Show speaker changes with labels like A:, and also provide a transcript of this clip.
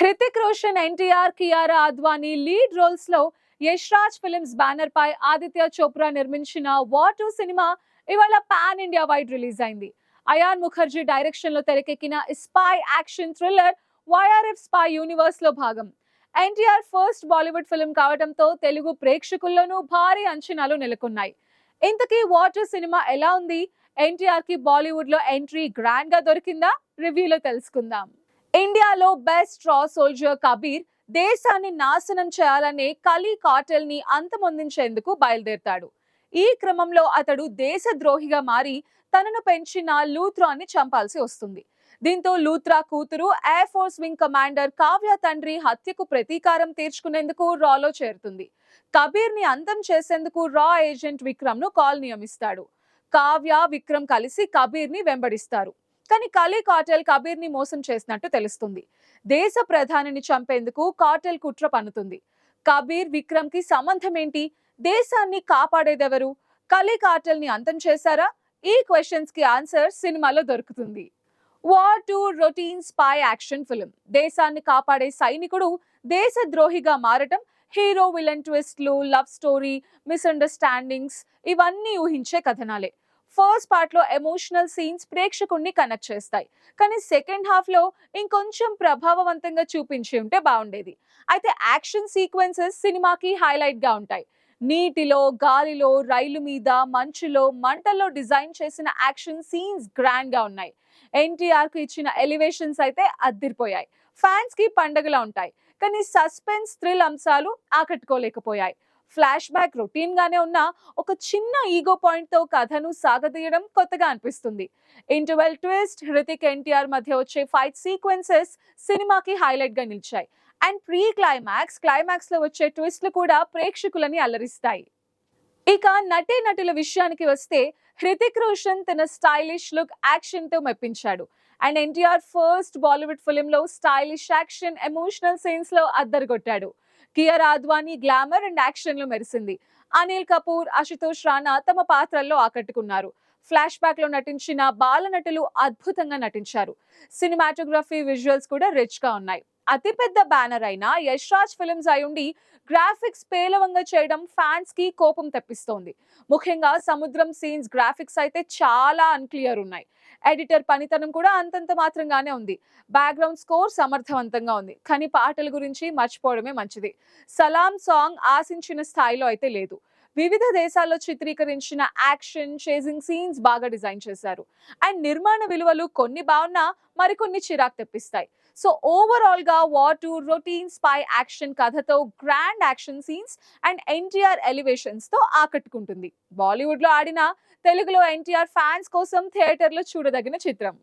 A: Hrithik Roshan NTR Kiara Advani lead రోల్స్లో Yash Raj films banner పై ఆదిత్య చోప్రా నిర్మించిన వాటు సినిమా ఇవాళ పాన్ ఇండియా వైడ్ రిలీజ్ అయింది. అయాన్ ముఖర్జీ డైరెక్షన్లో తెరకెక్కిన spy action thriller YRF spy యూనివర్స్లో భాగం. ఎన్టీఆర్ ఫస్ట్ బాలీవుడ్ ఫిల్మ్ కావడంతో తెలుగు ప్రేక్షకుల్లోనూ భారీ అంచనాలు నెలకొన్నాయి. ఇంతకీ వాటర్ సినిమా ఎలా ఉంది? ఎన్టీఆర్కి బాలీవుడ్లో ఎంట్రీ గ్రాండ్గా దొరికిందా? రివ్యూలో తెలుసుకుందాం. ఇండియాలో బెస్ట్ రా సోల్జర్ కబీర్ దేశాన్ని నాశనం చేయాలనే కలీ కాటెల్ని అంతమొందించేందుకు బయలుదేరతాడు. ఈ క్రమంలో అతడు దేశద్రోహిగా మారి తనను పెంచిన లూత్రాన్ని చంపాల్సి వస్తుంది. దీంతో లూత్రా కూతురు air force wing commander Kavya తండ్రి హత్యకు ప్రతీకారం తీర్చుకునేందుకు రాలో చేరుతుంది. కబీర్ని అంతం చేసేందుకు రా ఏజెంట్ విక్రమ్ను కాల్ నియమిస్తాడు. కావ్య విక్రమ్ కలిసి కబీర్ని వెంబడిస్తారు. కానీ కలీ కాటెల్ కబీర్ని మోసం చేసినట్టు తెలుస్తుంది. దేశ ప్రధానిని చంపేందుకు కాటెల్ కుట్ర పన్నుతుంది. కబీర్ విక్రమ్కి సంబంధం ఏంటి? దేశాన్ని కాపాడేదెవరు? కలీ కాటెల్ని అంతం చేశారా? ఈ క్వశ్చన్స్కి ఆన్సర్ సినిమాలో దొరుకుతుంది. War two routine spy action film దేశాన్ని కాపాడే సైనికుడు దేశద్రోహిగా మారటం హీరో విలన్ ట్విస్ట్లు లవ్ స్టోరీ మిస్అండర్స్టాండింగ్స్ ఇవన్నీ ఊహించే కథనాలే. ఫస్ట్ పార్ట్లో ఎమోషనల్ సీన్స్ ప్రేక్షకుణ్ణి కనెక్ట్ చేస్తాయి. కానీ సెకండ్ హాఫ్లో ఇంకొంచెం ప్రభావవంతంగా చూపించి ఉంటే బాగుండేది. అయితే యాక్షన్ సీక్వెన్సెస్ సినిమాకి హైలైట్గా ఉంటాయి. నీటిలో గాలిలో రైలు మీద మంచులో మంటల్లో డిజైన్ చేసిన యాక్షన్ సీన్స్ గ్రాండ్గా ఉన్నాయి. ఎన్టీఆర్కు ఇచ్చిన ఎలివేషన్స్ అయితే అద్దిరిపోయాయి. ఫ్యాన్స్కి పండగలా ఉంటాయి. కానీ సస్పెన్స్ థ్రిల్ అంశాలు ఆకట్టుకోలేకపోయాయి. ఫ్లాష్ బ్యాక్ రొటీన్ గానే ఉన్న ఒక చిన్న ఈగో పాయింట్తో కథను సాగదీయడం కొత్తగా అనిపిస్తుంది. ఇంటర్వెల్ ట్విస్ట్ హృతిక్ ఎన్టీఆర్ మధ్య వచ్చే ఫైట్ సీక్వెన్సెస్ సినిమాకి హైలైట్గా నిలిచాయి. అండ్ ప్రీ క్లైమాక్స్ క్లైమాక్స్లో వచ్చే ట్విస్ట్లు కూడా ప్రేక్షకులని అలరిస్తాయి. ఇక నటే నటుల విషయానికి వస్తే హృతిక్ రోషన్ తన స్టైలిష్ లుక్ యాక్షన్తో మెప్పించాడు. And NTR first Bollywood film లో స్టైలిష్ యాక్షన్ ఎమోషనల్ సీన్స్లో అద్దరుగొట్టాడు. కియర్ ఆద్వానీ గ్లామర్ అండ్ యాక్షన్లో మెరిసింది. అనిల్ కపూర్ అశుతోష్ రాణా తమ పాత్రల్లో ఆకట్టుకున్నారు. ఫ్లాష్ బ్యాక్లో నటించిన బాల నటులు అద్భుతంగా నటించారు. సినిమాటోగ్రఫీ విజువల్స్ కూడా రిచ్గా ఉన్నాయి. అతిపెద్ద బ్యానర్ అయిన యష్ రాజ్ ఫిల్మ్స్ అయ్యుండి గ్రాఫిక్స్ పేలవంగా చేయడం ఫ్యాన్స్కి కోపం తెప్పిస్తోంది. ముఖ్యంగా సముద్రం సీన్స్ గ్రాఫిక్స్ అయితే చాలా అన్క్లియర్ ఉన్నాయి. ఎడిటర్ పనితనం కూడా అంతంత మాత్రంగానే ఉంది. బ్యాక్గ్రౌండ్ స్కోర్ సమర్థవంతంగా ఉంది. కానీ పాటల గురించి మర్చిపోవడమే మంచిది. సలాం సాంగ్ ఆశించిన స్థాయిలో అయితే లేదు. వివిధ దేశాల్లో చిత్రీకరించిన యాక్షన్ చేసింగ్ సీన్స్ బాగా డిజైన్ చేశారు. అండ్ నిర్మాణ విలువలు కొన్ని బాగున్నా మరికొన్ని చిరాకు తెప్పిస్తాయి. సో ఓవరాల్గా war two routine spy action కథతో grand action scenes and NTR ఎలివేషన్స్తో ఆకట్టుకుంటుంది. బాలీవుడ్లో ఆడిన తెలుగులో ఎన్టీఆర్ ఫ్యాన్స్ కోసం థియేటర్లో చూడదగిన చిత్రం.